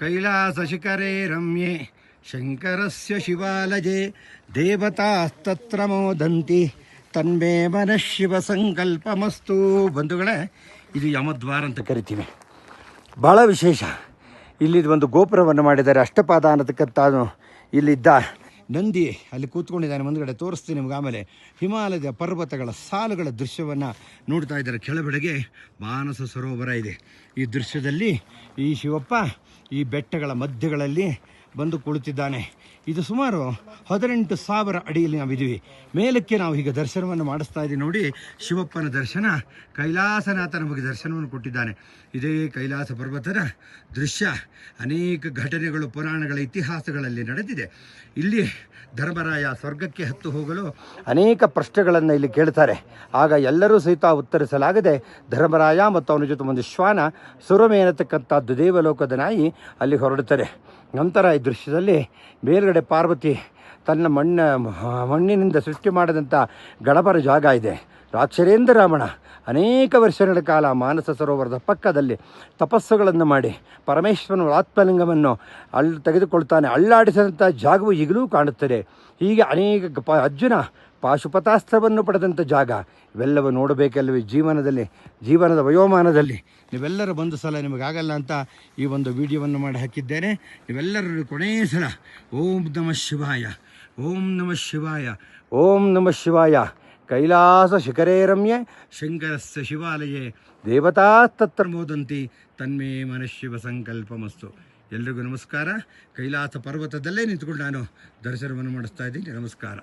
ಕೈಲಾಸಶಿಖರೇ ರಮ್ಯೆ. ಶಂಕರಸ್ಯ ಶಿವಾಲಯೇ. ದೇವತಾಸ್ತತ್ರ ಮೋದಂತಿ. ತನ್ಮೇ ಮನಃಶಿವ ಸಂಕಲ್ಪಮಸ್ತು. ಬಂಧುಗಳೇ, ಇದು ಯಮದ್ವಾರ ಅಂತ ಕರಿತೀವಿ. ಭಾಳ ವಿಶೇಷ. ಇಲ್ಲಿ ಒಂದು ಗೋಪುರವನ್ನು ಮಾಡಿದ್ದಾರೆ ಅಷ್ಟಪಾದ ಅನ್ನತಕ್ಕಂಥ ಇಲ್ಲಿದ್ದ ನಂದಿ ಅಲ್ಲಿ ಕೂತ್ಕೊಂಡಿದ್ದಾನೆ ಮುಂದ್ಗಡೆ ತೋರಿಸ್ತೀನಿ ನಿಮ್ಗೆ. ಆಮೇಲೆ ಹಿಮಾಲಯದ ಪರ್ವತಗಳ ಸಾಲುಗಳ ದೃಶ್ಯವನ್ನು ನೋಡ್ತಾ ಇದ್ದಾರೆ. ಕೆಳಬೆಡೆಗೆ ಮಾನಸ ಸರೋವರ ಇದೆ. ಈ ದೃಶ್ಯದಲ್ಲಿ ಈ ಶಿವಪ್ಪ ಈ ಬೆಟ್ಟಗಳ ಮಧ್ಯಗಳಲ್ಲಿ ಬಂದು ಕುಳಿತಿದ್ದಾನೆ. ಇದು ಸುಮಾರು ಹದಿನೆಂಟು ಸಾವಿರ ಅಡಿಯಲ್ಲಿ ನಾವಿದ್ದೀವಿ. ಮೇಲಕ್ಕೆ ನಾವು ಈಗ ದರ್ಶನವನ್ನು ಮಾಡಿಸ್ತಾ ಇದ್ದೀವಿ. ನೋಡಿ, ಶಿವಪ್ಪನ ದರ್ಶನ ಕೈಲಾಸನಾಥ ನಮಗೆ ದರ್ಶನವನ್ನು ಕೊಟ್ಟಿದ್ದಾನೆ. ಇದೇ ಕೈಲಾಸ ಪರ್ವತದ ದೃಶ್ಯ. ಅನೇಕ ಘಟನೆಗಳು, ಪುರಾಣಗಳ ಇತಿಹಾಸಗಳಲ್ಲಿ ನಡೆದಿದೆ. ಇಲ್ಲಿ ಧರ್ಮರಾಯ ಸ್ವರ್ಗಕ್ಕೆ ಹತ್ತು ಹೋಗಲು ಅನೇಕ ಪ್ರಶ್ನೆಗಳನ್ನು ಇಲ್ಲಿ ಕೇಳ್ತಾರೆ. ಆಗ ಎಲ್ಲರೂ ಸಹಿತ ಉತ್ತರಿಸಲಾಗದೆ ಧರ್ಮರಾಯ ಮತ್ತು ಅವನ ಜೊತೆ ಒಂದು ಶ್ವಾನ, ಸುರಮೆ ಅನ್ನತಕ್ಕಂಥದ್ದು ದೇವಲೋಕದ ನಾಯಿ ಅಲ್ಲಿ ಹೊರಡುತ್ತದೆ. ನಂತರ ಈ ದೃಶ್ಯದಲ್ಲಿ ಮೇಲ್ಗಡೆ ಪಾರ್ವತಿ ತನ್ನ ಮಣ್ಣ ಮಣ್ಣಿನಿಂದ ಸೃಷ್ಟಿ ಮಾಡಿದಂಥ ಗಡಬರ ಜಾಗ ಇದೆ. ರಾಕ್ಷರೇಂದ್ರ ರಾಮಣ ಅನೇಕ ವರ್ಷಗಳ ಕಾಲ ಮಾನಸ ಸರೋವರದ ಪಕ್ಕದಲ್ಲಿ ತಪಸ್ಸುಗಳನ್ನು ಮಾಡಿ ಪರಮೇಶ್ವರನ ಆತ್ಮಲಿಂಗವನ್ನು ಅಲ್ಲಿ ತೆಗೆದುಕೊಳ್ತಾನೆ, ಅಳ್ಳಾಡಿಸಿದಂಥ ಜಾಗವು ಈಗಲೂ ಕಾಣುತ್ತದೆ. ಹೀಗೆ ಅನೇಕ ಪ ಅರ್ಜುನ ಪಾಶುಪತಾಸ್ತ್ರವನ್ನು ಪಡೆದಂಥ ಜಾಗ. ಇವೆಲ್ಲವೂ ನೋಡಬೇಕಲ್ಲವೇ ಜೀವನದಲ್ಲಿ, ಜೀವನದ ವಯೋಮಾನದಲ್ಲಿ. ನೀವೆಲ್ಲರೂ ಬಂದು ಸಲ ನಿಮಗಾಗಲ್ಲ ಅಂತ ಈ ಒಂದು ವಿಡಿಯೋವನ್ನು ಮಾಡಿ ಹಾಕಿದ್ದೇನೆ. ನೀವೆಲ್ಲರೂ ಕೊನೆಯ ಸಲ ಓಂ ನಮಃ ಶಿವಾಯ, ಓಂ ನಮಃ ಶಿವಾಯ, ಓಂ ನಮಃ ಶಿವಾಯ. ಕೈಲಾಸ ಶಿಖರೇ ರಮ್ಯೆ ಶಂಕರಸ್ಯ ಶಿವಾಲಯೇ. ದೇವತಾ ತತ್ರ ಮೋದಂತಿ, ತನ್ಮೇ ಮನಃಶಿವ ಸಂಕಲ್ಪಮಸ್ತು. ಎಲ್ರಿಗೂ ನಮಸ್ಕಾರ. ಕೈಲಾಸ ಪರ್ವತದಲ್ಲೇ ನಿಂತ್ಕೊಂಡು ನಾನು ದರ್ಶನವನ್ನು ಮಾಡಿಸ್ತಾ ಇದ್ದೀನಿ. ನಮಸ್ಕಾರ.